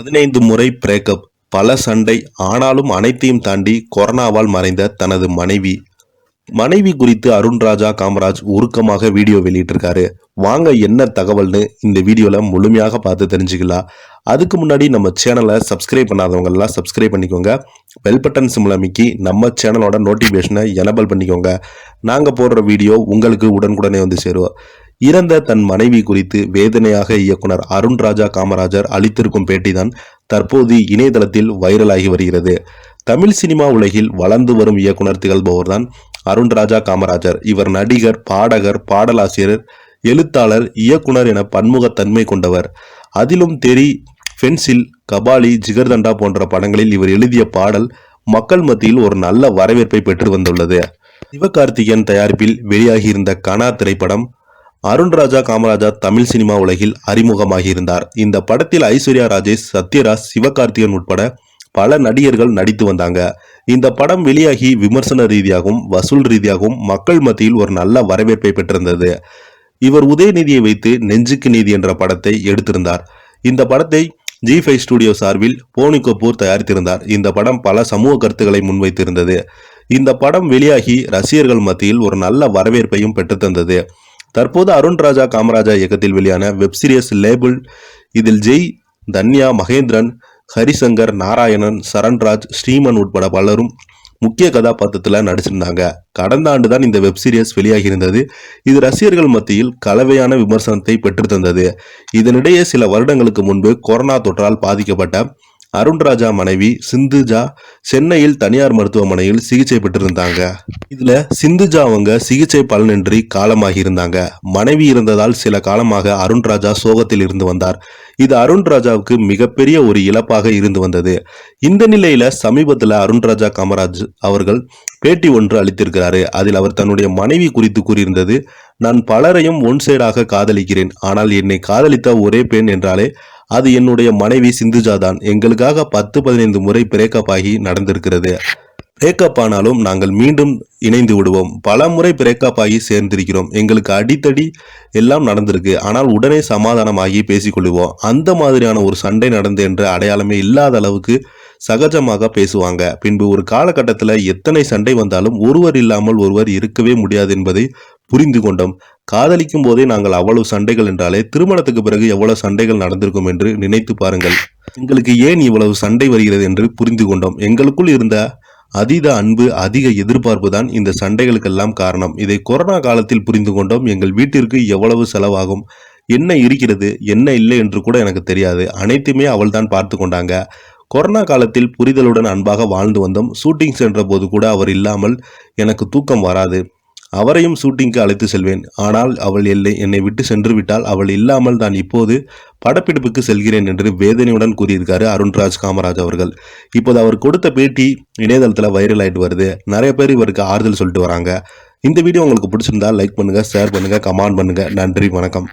பதினைந்து முறை பிரேக்கப். பல சண்டை ஆனாலும் அனைத்தையும் தாண்டி கொரோனாவால் மறைந்த தனது மனைவி. மனைவி குறித்து அருண்ராஜா காமராஜ் உருக்கமாக வீடியோ வெளியிட்டிருக்காரு. வாங்க என்ன தகவல்னு இந்த வீடியோவில் முழுமையாக பார்த்து தெரிஞ்சுக்கலாம். அதுக்கு முன்னாடி நம்ம சேனலை சப்ஸ்கிரைப் பண்ணாதவங்க எல்லாம் சப்ஸ்கிரைப் பண்ணிக்கோங்க. பெல் பட்டன் சிம்ல அமைக்கி நம்ம சேனலோட நோட்டிஃபிகேஷனை எனபிள் பண்ணிக்கோங்க. நாங்கள் போடுற வீடியோ உங்களுக்கு உடனுக்குடனே வந்து சேருவோம் இறந்த தன் மனைவி குறித்து வேதனையாக இயக்குனர் அருண்ராஜா காமராஜர் அளித்திருக்கும் பேட்டிதான் தற்போது இணையதளத்தில் வைரலாகி வருகிறது. தமிழ் சினிமா உலகில் வளர்ந்து வரும் இயக்குனர் திகழ்பவர்தான் அருண்ராஜா காமராஜர். இவர் நடிகர் பாடகர் பாடலாசிரியர் எழுத்தாளர் இயக்குனர் என பன்முகத்தன்மை கொண்டவர். அதிலும் தெரி ஃபென்சில் கபாலி ஜிகர்தண்டா போன்ற படங்களில் இவர் எழுதிய பாடல் மக்கள் மத்தியில் ஒரு நல்ல வரவேற்பை பெற்று வந்துள்ளது. சிவகார்த்திகேயன் தயாரிப்பில் வெளியாகியிருந்த கனா திரைப்படம் அருண்ராஜா காமராஜா தமிழ் சினிமா உலகில் அறிமுகமாகியிருந்தார். இந்த படத்தில் ஐஸ்வர்யா ராஜேஷ் சத்யராஜ் சிவகார்த்திகன் உட்பட பல நடிகர்கள் நடித்து வந்தாங்க. இந்த படம் வெளியாகி விமர்சன ரீதியாகவும் வசூல் ரீதியாகவும் மக்கள் மத்தியில் ஒரு நல்ல வரவேற்பை பெற்றிருந்தது. இவர் உதயநிதியை வைத்து நெஞ்சுக்கு நீதி என்ற படத்தை எடுத்திருந்தார். இந்த படத்தை ஜி ஃபைவ் ஸ்டுடியோ சார்பில் போனி கபூர் தயாரித்திருந்தார். இந்த படம் பல சமூக கருத்துக்களை முன்வைத்திருந்தது. இந்த படம் வெளியாகி ரசிகர்கள் மத்தியில் ஒரு நல்ல வரவேற்பையும் பெற்றுத்தந்தது. தற்போது அருண்ராஜா காமராஜா இயக்கத்தில் வெளியான வெப்சீரியஸ் லேபிள் இதில் ஜெய் தன்யா மகேந்திரன் ஹரிசங்கர் நாராயணன் சரண்ராஜ் ஸ்ரீமன் உட்பட பலரும் முக்கிய கதாபாத்திரத்தில் நடிச்சிருந்தாங்க. கடந்த ஆண்டு தான் இந்த வெப்சீரியஸ் வெளியாகியிருந்தது. இது ரசிகர்கள் மத்தியில் கலவையான விமர்சனத்தை பெற்றுத்தந்தது. இதனிடையே சில வருடங்களுக்கு முன்பு கொரோனா தொற்றால் பாதிக்கப்பட்ட அருண்ராஜா மனைவி சிந்துஜா சென்னையில் தனியார் மருத்துவமனையில் சிகிச்சை பெற்றிருந்தாங்க. இதுல சிந்துஜா அவங்க சிகிச்சை பலனின்றி காலமாகி இருந்தாங்க. மனைவி இருந்ததால் சில காலமாக அருண்ராஜா சோகத்தில் இருந்து வந்தார். இது அருண்ராஜாவுக்கு மிகப்பெரிய ஒரு இழப்பாக இருந்து வந்தது. இந்த நிலையில சமீபத்தில் அருண்ராஜா காமராஜ் அவர்கள் பேட்டி ஒன்று அளித்திருக்கிறாரு. அதில் அவர் தன்னுடைய மனைவி குறித்து கூறியிருந்தது நான் பலரையும் ஒன் சைடாக காதலிக்கிறேன். ஆனால் என்னை காதலித்த ஒரே பெண் என்றாலே அது என்னுடைய மனைவி சிந்துஜா தான் எங்களுக்காக பத்து பதினைந்து முறை பிரேக்கப் ஆகி நடந்திருக்கிறது. பிரேக்கப் ஆனாலும் நாங்கள் மீண்டும் இணைந்து விடுவோம். பல முறை பிரேக்கப் ஆகி சேர்ந்திருக்கிறோம். எங்களுக்கு அடித்தடி எல்லாம் நடந்திருக்கு. ஆனால் உடனே சமாதானமாகி பேசிக்கொள்வோம் அந்த மாதிரியான ஒரு சண்டை நடந்து என்ற அடையாளமே இல்லாத அளவுக்கு சகஜமாக பேசுவாங்க. பின்பு ஒரு காலகட்டத்தில் எத்தனை சண்டை வந்தாலும் ஒருவர் இல்லாமல் ஒருவர் இருக்கவே முடியாது என்பதை புரிந்து கொண்டோம் காதலிக்கும் போதே நாங்கள் அவ்வளவு சண்டைகள் என்றாலே திருமணத்துக்கு பிறகு எவ்வளவு சண்டைகள் நடந்திருக்கும் என்று நினைத்து பாருங்கள். எங்களுக்கு ஏன் இவ்வளவு சண்டை வருகிறது என்று புரிந்து கொண்டோம் எங்களுக்குள் இருந்த அதீத அன்பு அதிக எதிர்பார்ப்பு தான் இந்த சண்டைகளுக்கெல்லாம் காரணம். இதை கொரோனா காலத்தில் புரிந்து கொண்டோம் எங்கள் வீட்டிற்கு எவ்வளவு செலவாகும் என்ன இருக்கிறது என்ன இல்லை என்று கூட எனக்கு தெரியாது. அனைத்துமே அவள் தான் பார்த்து கொண்டாங்க. கொரோனா காலத்தில் புரிதலுடன் அன்பாக வாழ்ந்து வந்தோம். ஷூட்டிங் சென்ற போது கூட அவர் இல்லாமல் எனக்கு தூக்கம் வராது. அவரையும் ஷூட்டிங்க்கு அழைத்து செல்வேன். ஆனால் அவள் எல்லை என்னை விட்டு சென்று விட்டால் அவள் இல்லாமல் நான் இப்போது படப்பிடிப்புக்கு செல்கிறேன் என்று வேதனையுடன் கூறியிருக்காரு அருண்ராஜ் காமராஜ் அவர்கள். இப்போது அவர் கொடுத்த பேட்டி இணையதளத்தில் வைரல் ஆகிட்டு வருது. நிறைய பேர் இவருக்கு ஆறுதல் சொல்லிட்டு வராங்க. இந்த வீடியோ உங்களுக்கு பிடிச்சிருந்தா லைக் பண்ணுங்கள் ஷேர் பண்ணுங்கள் கமெண்ட் பண்ணுங்கள் நன்றி வணக்கம்.